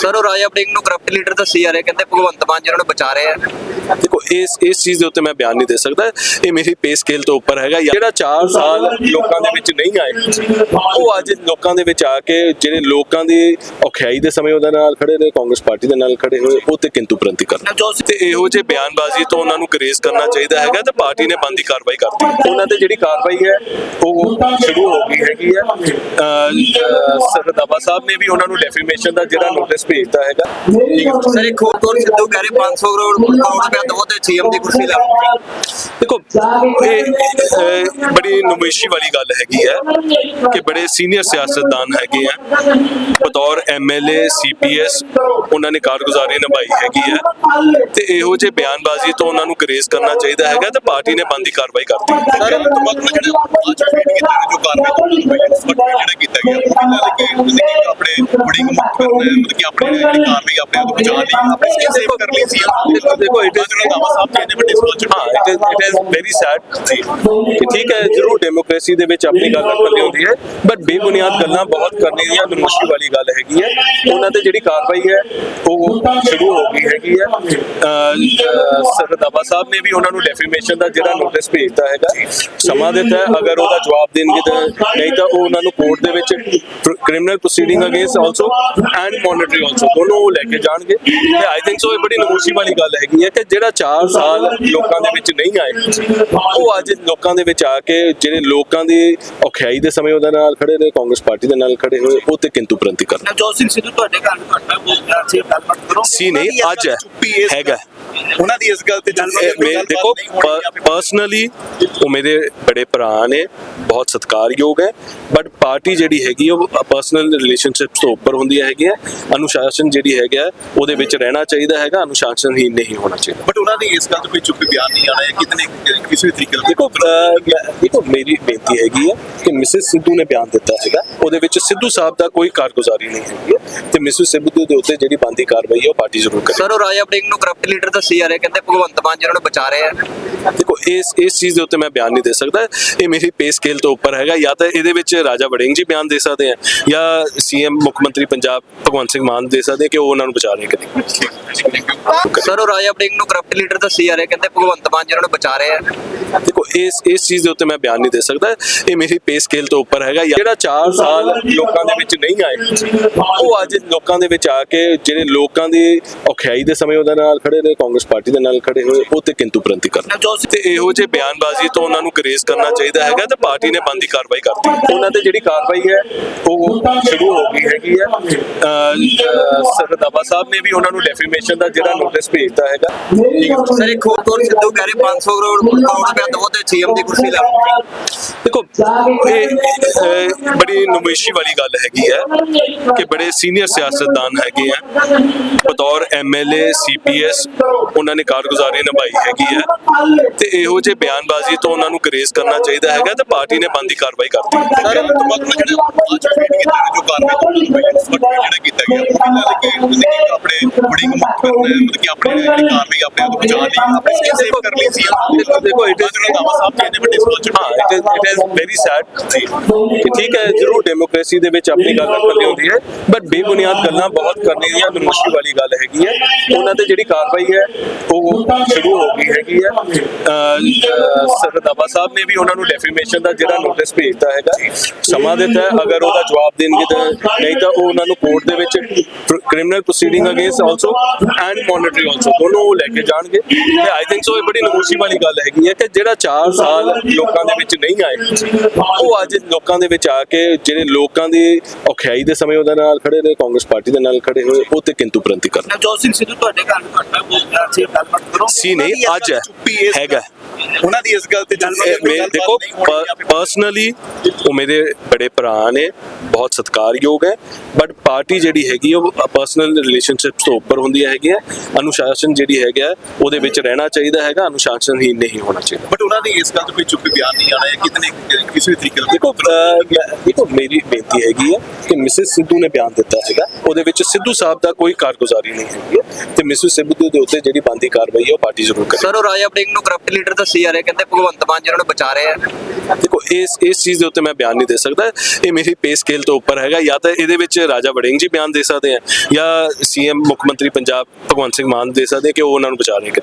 Sir ਉਹ ਰਾਜਾ ਵੜਿੰਗ ਨੂੰ corrupt leader ਦੱਸੀ ਜਾ ਰਿਹਾ ਕਹਿੰਦੇ ਭਗਵੰਤ ਮਾਨ ਜਿਹਨਾਂ ਨੂੰ ਬਚਾ ਰਹੇ ਆ। ਦੇਖੋ ਇਸ ਇਸ ਚੀਜ਼ ਦੇ ਉੱਤੇ ਮੈਂ ਬਿਆਨ ਨਹੀਂ ਦੇ ਸਕਦਾ। ਇਹ ਮੇਰੀ ਪੇ ਸਕੇਲ ਤੋਂ ਉੱਪਰ ਹੈਗਾ। ਜਿਹੜਾ 4 ਸਾਲ ਲੋਕਾਂ ਦੇ ਵਿੱਚ ਨਹੀਂ ਆਏ ਉਹ ਅੱਜ ਲੋਕਾਂ ਦੇ ਵਿੱਚ ਆ ਕੇ ਜਿਹੜੇ ਲੋਕਾਂ ਦੀ ਔਖਿਆਈ ਦੇ ਸਮੇਂ ਉਹਦੇ ਨਾਲ ਖੜੇ ਨੇ ਕਾਂਗਰਸ ਪਾਰਟੀ ਦੇ ਨਾਲ ਖੜੇ ਹੋਏ ਉਹ ਤੇ ਕਿੰਤੂ ਪ੍ਰੰਤੀ ਕਰਨ। ਤੇ ਇਹੋ ਜਿਹੇ ਬਿਆਨਬਾਜ਼ੀ ਤੋਂ ਉਹਨਾਂ ਨੂੰ ਗਰੇਜ਼ ਕਰਨਾ ਚਾਹੀਦਾ ਹੈਗਾ ਤੇ ਪਾਰਟੀ ਨੇ ਬੰਦੀ ਕਾਰਵਾਈ ਕਰਤੀ। ਉਹਨਾਂ ਤੇ ਜਿਹੜੀ ਕਾਰਵਾਈ ਹੈ ਉਹ ਸ਼ੁਰੂ ਹੋ ਗਈ ਹੈਗੀ ਹੈ। ਸਰ ਰੰਧਾਵਾ ਸਾਹਿਬ ਨੇ ਵੀ ਉਹਨਾਂ ਨੂੰ ਡੈਫੀਮੇਸ਼ਨ ਦਾ ਜਿਹੜਾ ਨੋਟਿਸ ਭੇਜਤਾ ਹੈਗਾ। ਸਰ ਇੱਕ ਹੋਰ ਕੋਰ ਸਿੱਧੂ ਕਹਿ ਰਹੇ 500 ਕਰੋੜ ਕਰੋੜ ਰੁਪਏ ਦਵੋ ਤੇ ਸੀਐਮ ਦੀ ਕੁਰਸੀ ਲਾ ਦੇਖੋ ਇਹ ਬੜੀ ਨੁਮਾਇਸ਼ੀ ਵਾਲੀ ਗੱਲ ਹੈਗੀ ਹੈ ਕਿ ਬੜੇ ਸੀਨੀਅਰ ਸਿਆਸਤਦਾਨ ਹੈਗੇ ਆ। ਬਤੌਰ ਐਮਐਲਏ ਸੀਪੀਐਸ ਉਹਨਾਂ ਨੇ ਕਾਰਗੁਜ਼ਾਰੀ ਨਿਭਾਈ ਹੈਗੀ ਹੈ। ਤੇ ਇਹੋ ਜਿਹੇ ਬਿਆਨਬਾਜ਼ੀ ਤੋਂ ਉਹਨਾਂ ਨੂੰ ਗਰੇਜ਼ ਕਰਨਾ ਚਾਹੀਦਾ ਹੈਗਾ ਤੇ ਪਾਰਟੀ ਨੇ ਬੰਦੀ ਕਾਰਵਾਈ ਕਰਤੀ ਸਰ ਤੁਹਾਨੂੰ ਜਿਹੜਾ ਅੱਜ ਫੀਡ ਕੀਤਾ ਗਿਆ ਜੋ ਕਾਰਵਾਈ ਤੋਂ ਹੋਈ ਉਸ ਵਕਤ ਜਿਹੜਾ ਕੀਤਾ ਗਿਆ ਉਹ ਕਹਿੰਦਾ ਕਿ ਤੁਸੀਂ ਕਿ ਆਪਣੇ ਬੜੀ ਮੁਕਤ ਕਰਨਾ ਹੈ ਮਤਲਬ ਕਿ ਆਪਣੀ ਜਿਹੜੀ ਕਾਰਵਾਈ ਆਪਣੇ ਆਪ ਨੂੰ ਬਚਾ ਲਈ ਆਪਣੀ ਸਕਿੱਲ ਸੇਵ ਕਰ ਲਈ ਸੀ ਦੇਖੋ ਦੇਖੋ ਇਟ ਜਿਹੜਾ ਦਾਵਾ ਸਾਹਿਬ ਕਹਿੰਦੇ ਵੱਡੇ ਸੋਚ ਹਾਂ it is it is very sad ਕਿ ਠੀਕ ਹੈ ਜ਼ਰੂਰ ਡੈਮੋਕ੍ਰੇਸੀ ਦੇ ਵਿੱਚ ਆਪਣੀ ਗੱਲ ਰੱਖਣੀ ਹੁੰਦੀ ਹੈ ਬਟ ਬੇਬੁਨਿਆਦ ਗੱਲਾਂ ਬਹੁਤ ਕਰਨੀ ਦੀਆਂ ਨਮੋਸ਼ੀ ਵਾਲੀ ਗੱਲ ਹੈਗੀ ਹੈ ਉਹਨਾਂ ਤੇ ਜਿਹੜੀ ਕਾਰਵਾਈ ਹੈ ਉਹ ਸ਼ੁਰੂ ਹੋ ਗਈ ਹੈਗੀ ਹੈ ਸਰ ਸਾਹਿਬ ਨੇ ਵੀ ਉਹਨਾਂ ਨੂੰ ਡੈਫੀਮੇਸ਼ਨ ਦਾ ਜਿਹੜਾ ਨੋਟਿਸ ਭੇਜਤਾ ਹੈਗਾ ਸਮਾਂ ਦਿੱਤਾ ਹੈ। ਅਗਰ ਉਹਦਾ ਜਵਾਬ ਦੇਣਗੇ ਤਾਂ ਨਹੀਂ ਤਾਂ ਉਹ ਉਹਨਾਂ ਨੂੰ ਕੋਰਟ ਦੇ ਵਿੱਚ criminal proceeding against also and monetary also ਦੋਨੋਂ ਉਹ ਲੈ ਕੇ ਜਾਣਗੇ। ਤੇ ਆਈ ਥਿੰਕ ਸੋ ਇਹ ਬੜੀ ਨਮੋਸ਼ੀ ਵਾਲੀ ਗੱਲ ਹੈਗੀ ਹੈ ਕਿ ਜਿਹੜਾ 4 ਸਾਲ ਲੋਕਾਂ ਦੇ ਵਿੱਚ ਨਹੀਂ ਆਏ ਉਹ ਅੱਜ ਲੋਕਾਂ ਦੇ ਵਿੱਚ ਆ ਕੇ ਜਿਹੜੇ ਲੋਕਾਂ ਦੀ ਔਖਿਆਈ ਦੇ ਸਮੇਂ ਉਹਦੇ ਨਾਲ ਖੜੇ ਨੇ ਕਾਂਗਰਸ ਪਾਰਟੀ ਦੇ ਨਾਲ ਖੜੇ ਹੋਏ ਉਹ ਤੇ ਕਿੰਤੂ ਪ੍ਰੰਤੀ ਕਰਨ ਨਵਜੋਤ ਸਿੰਘ ਸਿੱਧੂ ਤੁਹਾਡੇ ਘਰ ਨੂੰ ਘਟਨਾ ਬੋਲਦਾ ਸੀ ਗੱਲਬਾਤ ਕਰੋ। ਸੀ ਨਹੀਂ ਅੱਜ ਹੈ। ਹੈਗਾ। ਉਹਨਾਂ ਦੀ ਇਸ ਗੱਲ ਤੇ ਮੈਂ ਦੇਖੋ ਪਰਸਨਲੀ ਉਹ ਮੇਰੇ ਬੜੇ ਭਰਾ ਨੇ ਬਹੁਤ ਸਤਿਕਾਰਯੋਗ ਹੈ ਬਟ ਪਾਰਟੀ ਜਿਹੜੀ ਹੈਗੀ ਉਹ ਪਰਸਨਲ ਰਿਲੇਸ਼ਨਸ਼ਿਪਸ ਤੋਂ ਉੱਪਰ ਹੁੰਦੀਆਂ ਹੈਗੀਆਂ ਅਨੁਸ਼ਾਸਨ ਜਿਹੜੀ ਹੈਗਾ ਉਹਦੇ ਵਿੱਚ ਰਹਿਣਾ ਚਾਹੀਦਾ ਹੈਗਾ ਅਨੁਸ਼ਾਸਨਹੀਨ ਨਹੀਂ ਹੋਣਾ ਚਾਹੀਦਾ। ਬਟ ਉਹਨਾਂ ਦੀ ਇਸ ਗੱਲ ਤੋਂ ਕੋਈ ਚੁੱਪ ਬਿਆਨ ਨਹੀਂ ਆਣਾ ਹੈ ਕਿਤਨੇ ਕਿਸੇ ਵੀ ਤਰੀਕੇ ਨਾਲ? ਦੇਖੋ ਦੇਖੋ ਮੇਰੀ ਬੇਨਤੀ ਹੈਗੀ ਹੈ ਕਿ ਮਿਸਿਸ ਸਿੱਧੂ ਨੇ ਬਿਆਨ ਦਿੱਤਾ ਸੀਗਾ ਉਹਦੇ ਵਿੱਚ ਸਿੱਧੂ ਸਾਹਿਬ ਦਾ ਕੋਈ ਕਾਰਗੁਜ਼ਾਰੀ ਨਹੀਂ ਹੈਗੀ ਹੈ ਤੇ ਮਿਸਿਸ ਸਿੱਧੂ ਦੇ ਉੱਤੇ ਜਿਹੜੀ ਬੰਦੀ ਕਾਰਵਾਈ ਹੈ ਉਹ ਪਾਰਟੀ ਜ਼ਰੂਰ ਕਰੇ ਸਰ ਉਹ ਰਾਜਾ ਵੜਿੰਗ ਨੂੰ ਕਰਪਟ ਲੀਡਰ ਦੱਸੀ ਜਾ ਰਿਹਾ ਕਹਿੰਦੇ ਭਗਵੰਤ ਮਾਨ ਜਿਹਨਾਂ ਨੂੰ ਬਚਾ ਰਹੇ ਆ। ਦੇਖੋ ਇਸ ਇਸ ਚੀਜ਼ ਦੇ ਉੱਤੇ ਮੈਂ ਬਿਆਨ ਨਹੀਂ ਦੇ ਸਕਦਾ। ਇਹ ਮੇਰੀ ਪੇ ਸਕੇਲ ਤੋਂ ਉੱਪਰ ਹੈਗਾ। ਜਾਂ ਤਾਂ ਇਹਦੇ ਵਿੱਚ ਰਾਜਾ ਵੜਿੰਗ ਜੀ ਬਿਆਨ ਦੇ ਸਕਦੇ ਆ ਜਾਂ ਸੀਐਮ ਮੁੱਖ ਮੰਤਰੀ ਪੰਜਾਬ ਭਗਵੰਤ ਸਿੰਘ ਮਾਨ ਦੇ ਸਕਦੇ ਆ ਕਿ ਉਹ ਉਹਨਾਂ ਨੂੰ ਬਚਾ ਰਹੇ ਕਿ ਨਹੀਂ। ਸਰ ਉਹ ਰਾਜਾ ਵੜਿੰਗ ਨੂੰ ਕਰਪਟ ਲੀਡਰ ਦੱਸੀ ਜਾ ਰਿਹਾ ਕਹਿੰਦੇ ਭਗਵੰਤ ਮਾਨ ਜਿਹਨਾਂ ਨੂੰ ਬਚਾ ਰਹੇ ਆ। ਦੇਖੋ ਇਸ ਇਸ ਚੀਜ਼ ਦੇ ਉੱਤੇ ਮੈਂ ਬਿਆਨ ਨਹੀਂ ਦੇ ਸਕਦਾ। ਇਹ ਮੇਰੀ ਪੇ ਸਕੇਲ ਤੋਂ ਉੱਪਰ ਹੈਗਾ। ਜਿਹੜਾ 4 ਸਾਲ ਲੋਕਾਂ ਦੇ ਵਿੱਚ ਨਹੀਂ ਆਏ ਉਹ ਅੱਜ ਲੋਕਾਂ ਦੇ ਵਿੱਚ ਆ ਕੇ ਜਿਹੜੇ ਲੋਕਾਂ ਦੀ ਔਖਿਆਈ ਦੇ ਸਮੇਂ ਉਹਦੇ ਨਾਲ ਖੜੇ ਨੇ ਕਾਂਗਰਸ ਪਾਰਟੀ ਦੇ ਨਾਲ ਖੜੇ ਹੋਏ ਉਹ ਤੇ ਕਿੰਤੂ ਪ੍ਰੰਤੀ ਕਰਨ। ਤੇ ਇਹੋ ਜਿਹੇ ਬਿਆਨਬਾਜ਼ੀ ਤੋਂ ਉਹਨਾਂ ਨੂੰ ਗਰੇਜ਼ ਕਰਨਾ ਚਾਹੀਦਾ ਹੈਗਾ ਤੇ ਪਾਰਟੀ ਨੇ ਬੰਦੀ ਕਾਰਵਾਈ ਕਰਤੀ ਉਹਨਾਂ ਤੇ ਜਿਹੜੀ ਕਾਰਵਾਈ ਹੈ ਉਹ ਸ਼ੁਰੂ ਹੋ ਗਈ ਹੈਗੀ ਹੈ। ਸਰ ਰੰਧਾਵਾ ਸਾਹਿਬ ਨੇ ਵੀ ਉਹਨਾਂ ਨੂੰ ਡੈਫੀਮੇਸ਼ਨ ਦਾ ਜਿਹੜਾ ਨੋਟਿਸ ਭੇਜਤਾ ਹੈਗਾ। ਸਰ ਇੱਕ ਹੋਰ ਕੋਰ ਸਿੱਧੂ ਕਹਿ ਰਹੇ 500 ਕਰੋੜ ਕਰੋੜ ਰੁਪਏ ਦਵੋ ਤੇ ਸੀਐਮ ਦੀ ਕੁਰਸੀ ਲਾ ਦੇਖੋ ਇਹ ਬੜੀ ਨੁਮਾਇਸ਼ੀ ਵਾਲੀ ਗੱਲ ਹੈਗੀ ਹੈ ਕਿ ਬੜੇ ਸੀਨੀਅਰ ਸਿਆਸਤਦਾਨ ਹੈਗੇ ਆ। ਬਤੌਰ ਐਮਐਲਏ ਸੀਪੀਐਸ ਉਹਨਾਂ ਨੇ ਕਾਰਗੁਜ਼ਾਰੀ ਨਿਭਾਈ ਹੈਗੀ ਹੈ ਤੇ ਇਹੋ ਜਿਹੇ ਬਿਆਨਬਾਜ਼ੀ ਤੋਂ ਉਹਨਾਂ ਨੂੰ ਗਰੇਜ਼ ਕਰਨਾ ਚਾਹੀਦਾ ਹੈਗਾ ਤੇ ਪਾਰਟੀ ਨੇ ਬੰਦੀ ਕਾਰਵਾਈ ਕਰਤੀ ਸਰ ਤੁਹਾਨੂੰ ਜਿਹੜਾ ਅੱਜ ਫੀਡ ਕੀਤਾ ਗਿਆ ਜੋ ਕਾਰਵਾਈ ਤੋਂ ਹੋਈ ਉਸ ਵਕਤ ਜਿਹੜਾ ਕੀਤਾ ਗਿਆ ਉਹ ਕਹਿੰਦਾ ਕਿ ਤੁਸੀਂ ਕਿ ਆਪਣੇ ਬੜੀ ਮੁਕਤ ਕਰਨਾ ਹੈ ਮਤਲਬ ਕਿ ਆਪਣੀ ਜਿਹੜੀ ਕਾਰਵਾਈ ਆਪਣੇ ਆਪ ਨੂੰ ਬਚਾ ਲਈ ਆਪਣੀ ਸਕਿੱਲ ਸੇਵ ਕਰ ਲਈ ਸੀ ਦੇਖੋ ਦੇਖੋ ਇਟ ਇਜ਼ ਜਿਹੜਾ ਦਾਵਾ ਸਾਹਿਬ ਕਹਿੰਦੇ ਵੱਡੇ ਸੋਚ ਹਾਂ it is it is very sad ਕਿ ਠੀਕ ਹੈ ਜ਼ਰੂਰ ਡੈਮੋਕ੍ਰੇਸੀ ਦੇ ਵਿੱਚ ਆਪਣੀ ਗੱਲ ਰੱਖਣੀ ਹੁੰਦੀ ਹੈ ਬਟ ਬੇਬੁਨਿਆਦ ਗੱਲਾਂ ਬਹੁਤ ਕਰਨੀ ਦੀਆਂ ਨਮੋਸ਼ੀ ਵਾਲੀ ਗੱਲ ਹੈਗੀ ਹੈ ਉਹਨਾਂ ਤੇ ਜਿਹੜੀ ਕਾਰਵਾਈ ਹੈ ਉਹ ਸ਼ੁਰੂ ਹੋ ਗਈ ਹੈਗੀ ਹੈ। ਸਰ ਰੰਧਾਵਾ ਸਾਹਿਬ ਨੇ ਵੀ ਉਹਨਾਂ ਨੂੰ ਡੈਫੀਮੇਸ਼ਨ ਦਾ ਜਿਹੜਾ ਨੋਟਿਸ ਭੇਜਤਾ ਹੈਗਾ, ਸਮਾਂ ਦਿੱਤਾ ਅਗਰ ਉਹਦਾ ਜਵਾਬ ਦੇਣਗੇ ਤਾਂ ਨਹੀਂ ਤਾਂ ਉਹ ਉਹਨਾਂ ਨੂੰ ਕੋਰਟ ਦੇ ਵਿੱਚ criminal proceeding against also and monetary also ਦੋਨੋਂ ਉਹ ਲੈ ਕੇ ਜਾਣਗੇ। ਤੇ ਆਈ ਥਿੰਕ ਸੋ ਇਹ ਬੜੀ ਨਮੋਸ਼ੀ ਵਾਲੀ ਗੱਲ ਹੈਗੀ ਹੈ ਕਿ ਜਿਹੜਾ 4 ਸਾਲ ਲੋਕਾਂ ਦੇ ਵਿੱਚ ਨਹੀਂ ਆਏ, ਉਹ ਅੱਜ ਲੋਕਾਂ ਦੇ ਵਿੱਚ ਆ ਕੇ ਜਿਹੜੇ ਲੋਕਾਂ ਦੀ ਔਖਿਆਈ ਦੇ ਸਮੇਂ ਉਹਦੇ ਨਾਲ ਖੜੇ ਨੇ, ਕਾਂਗਰਸ ਪਾਰਟੀ ਦੇ ਨਾਲ ਖੜੇ ਹੋਏ, ਉਹ ਤੇ ਕਿੰਤੂ ਪ੍ਰੰਤੀ ਕਰਨ। ਨਵਜੋਤ ਸਿੰਘ ਸਿੱਧੂ, ਤੁਹਾਡੇ ਘਰ ਨੂੰ ਬੋਲਦਾ। ਸੀ ਗੱਲਬਾਤ ਕਰੋ। ਸੀ ਨਹੀਂ ਅੱਜ ਹੈਗਾ। ਉਹਨਾਂ ਦੀ ਇਸ ਗੱਲ ਤੇ ਮੈਂ ਦੇਖੋ ਪਰਸਨਲੀ ਉਹ ਮੇਰੇ ਬੜੇ ਭਰਾ ਨੇ ਬਹੁਤ ਸਤਿਕਾਰਯੋਗ ਹੈ ਬਟ ਪਾਰਟੀ ਜਿਹੜੀ ਹੈਗੀ ਉਹ ਪਰਸਨਲ ਰਿਲੇਸ਼ਨਸ਼ਿਪਸ ਤੋਂ ਉੱਪਰ ਹੁੰਦੀਆਂ ਹੈਗੀਆਂ ਅਨੁਸ਼ਾਸਨ ਜਿਹੜੀ ਹੈਗਾ ਉਹਦੇ ਵਿੱਚ ਰਹਿਣਾ ਚਾਹੀਦਾ ਹੈਗਾ ਅਨੁਸ਼ਾਸਨਹੀਨ ਨਹੀਂ ਹੋਣਾ ਚਾਹੀਦਾ। ਬਟ ਉਹਨਾਂ ਦੀ ਇਸ ਗੱਲ ਤੋਂ ਕੋਈ ਚੁੱਪ ਬਿਆਨ ਨਹੀਂ ਆਣਾ ਹੈ ਕਿਤਨੇ ਕਿਸੇ ਵੀ ਤਰੀਕੇ ਨਾਲ ਦੇਖੋ ਦੇਖੋ ਮੇਰੀ ਬੇਨਤੀ ਹੈਗੀ ਹੈ ਕਿ ਮਿਸਿਸ ਸਿੱਧੂ ਨੇ ਬਿਆਨ ਦਿੱਤਾ ਸੀਗਾ ਉਹਦੇ ਵਿੱਚ ਸਿੱਧੂ ਸਾਹਿਬ ਦਾ ਕੋਈ ਕਾਰਗੁਜ਼ਾਰੀ ਨਹੀਂ ਹੈਗੀ ਹੈ ਤੇ ਮਿਸਿਸ ਸਿੱਧੂ ਦੇ ਉੱਤੇ ਜਿਹੜੀ ਬਣਦੀ ਕਾਰਵਾਈ ਹੈ ਉਹ ਪਾਰਟੀ ਜ਼ਰੂਰ ਕਰੇ ਸਰ ਉਹ ਰਾਜਾ ਵੜਿੰਗ ਨੂੰ ਕਰਪਟ ਲੀਡਰ ਦੱਸੀ ਜਾ ਰਹੇ ਕਹਿੰਦੇ ਭਗਵੰਤ ਮਾਨ ਜਿਹਨਾਂ ਨੂੰ ਬਚਾ ਰਹੇ ਆ। ਦੇਖੋ, ਇਸ ਇਸ ਚੀਜ਼ ਦੇ ਉੱਤੇ ਮੈਂ ਬਿਆਨ ਨਹੀਂ ਦੇ ਸਕਦਾ। ਇਹ ਮੇਰੀ ਪੇ ਸਕੇਲ ਤੋਂ ਉੱਪਰ ਹੈਗਾ, ਜਾਂ ਤਾਂ ਇਹਦੇ ਵਿੱਚ ਰਾਜਾ ਵੜਿੰਗ ਜੀ ਬਿਆਨ ਦੇ ਸਕਦੇ ਆ, ਜਾਂ ਸੀਐਮ ਮੁੱਖ ਮੰਤਰੀ ਪੰਜਾਬ ਭਗਵੰਤ ਸਿੰਘ ਮਾਨ ਦੇ ਸਕਦੇ ਕਿ ਉਹ ਉਹਨਾਂ ਨੂੰ ਬਚਾ ਰਹੇ ਕਿ